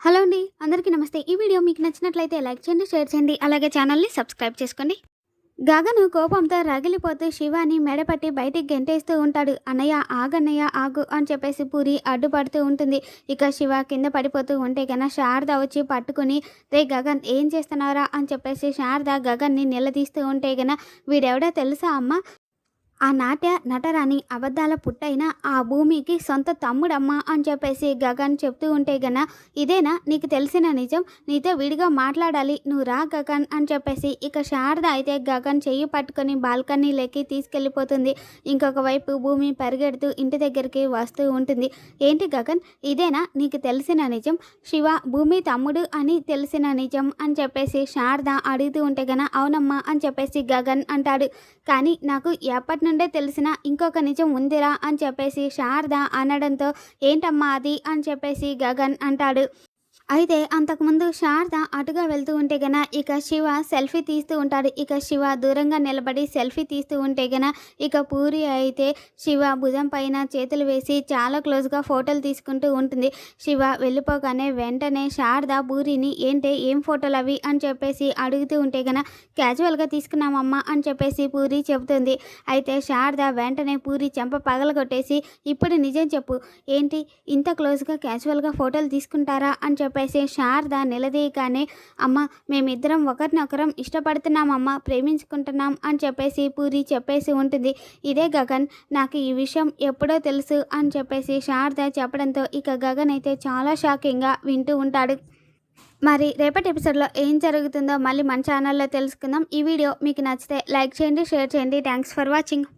Hello అండి అందరికీ నమస్తే. ఈ వీడియో మీకు నచ్చినట్లయితే లైక్ చేయండి షేర్ చేయండి అలాగే ఛానల్ని సబ్స్క్రైబ్ చేసుకోండి. గగను కోపంతో రగిలిపోతూ శివాని మెడపట్టి బయటికి గెంటేస్తూ ఉంటాడు. అన్నయ్య ఆగన్నయ్య ఆగు అని చెప్పేసి పూరి అడ్డుపడుతూ ఉంటుంది. ఇక శివ కింద పడిపోతూ ఉంటే కన్నా శారద వచ్చి పట్టుకుని రే గగన్ ఏం చేస్తున్నారా అని చెప్పేసి శారద గగన్ని నిలదీస్తూ ఉంటే కన్నా వీడెవడో తెలుసా అమ్మ? ఆ నాట్య నటరాని అబద్ధాల పుట్టైన ఆ భూమికి సొంత తమ్ముడమ్మా అని చెప్పేసి గగన్ చెప్తూ ఉంటే గన ఇదేనా? నీకు తెలిసిన నిజం? నీతో విడిగా మాట్లాడాలి. నువ్వు రా గగన్ అని చెప్పేసి ఇక శారద అయితే గగన్ చెయ్యి పట్టుకొని బాల్కనీలోకి తీసుకెళ్ళిపోతుంది. ఇంకొక వైపు భూమి పరిగెడుతూ ఇంటి దగ్గరికి వస్తూ ఉంటుంది. ఏంటి గగన్? ఇదేనా? నీకు తెలిసిన నిజం? శివ భూమి తమ్ముడు అని తెలిసిన నిజం? అని చెప్పేసి శారద అడుగుతూ ఉంటే గన అవునమ్మా అని చెప్పేసి గగన్ అంటాడు. కానీ నాకు ఎప్పటి నుండే తెలిసిన ఇంకొక నిజం ఉందిరా అని చెప్పేసి శారద అనడంతో ఏంటమ్మా అది? అని చెప్పేసి గగన్ అంటాడు. అయితే అంతకుముందు శారద అటుగా వెళ్తూ ఉంటే గన ఇక శివ సెల్ఫీ తీస్తూ ఉంటాడు. ఇక శివ దూరంగా నిలబడి సెల్ఫీ తీస్తూ ఉంటే గన ఇక పూరి అయితే శివ భుజం పైన చేతులు వేసి చాలా క్లోజ్గా ఫోటోలు తీసుకుంటూ ఉంటుంది. శివ వెళ్ళిపోగానే వెంటనే శారద పూరిని ఏంటి ఏం ఫోటోలు అవి అని చెప్పేసి అడుగుతూ ఉంటే గన క్యాజువల్గా తీసుకున్నామమ్మా అని చెప్పేసి పూరి చెబుతుంది. అయితే శారద వెంటనే పూరి చెంప పగలగొట్టేసి ఇప్పుడు నిజం చెప్పు. ఏంటి? ఇంత క్లోజ్గా క్యాజువల్గా ఫోటోలు తీసుకుంటారా? అని చెప్పేసి శారద నిలదీయగానే అమ్మ మేమిద్దరం ఒకరినొకరం ఇష్టపడుతున్నామమ్మ ప్రేమించుకుంటున్నాం అని చెప్పేసి పూరి చెప్పేసి ఉంటుంది. ఇదే గగన్ నాకు ఈ విషయం ఎప్పుడో తెలుసు అని చెప్పేసి శారద చెప్పడంతో ఇక గగన్ అయితే చాలా షాకింగ్గా వింటూ ఉంటాడు. మరి రేపటి ఎపిసోడ్లో ఏం జరుగుతుందో మళ్ళీ మన ఛానల్లో తెలుసుకుందాం. ఈ వీడియో మీకు నచ్చితే లైక్ చేయండి షేర్ చేయండి. Thanks for watching.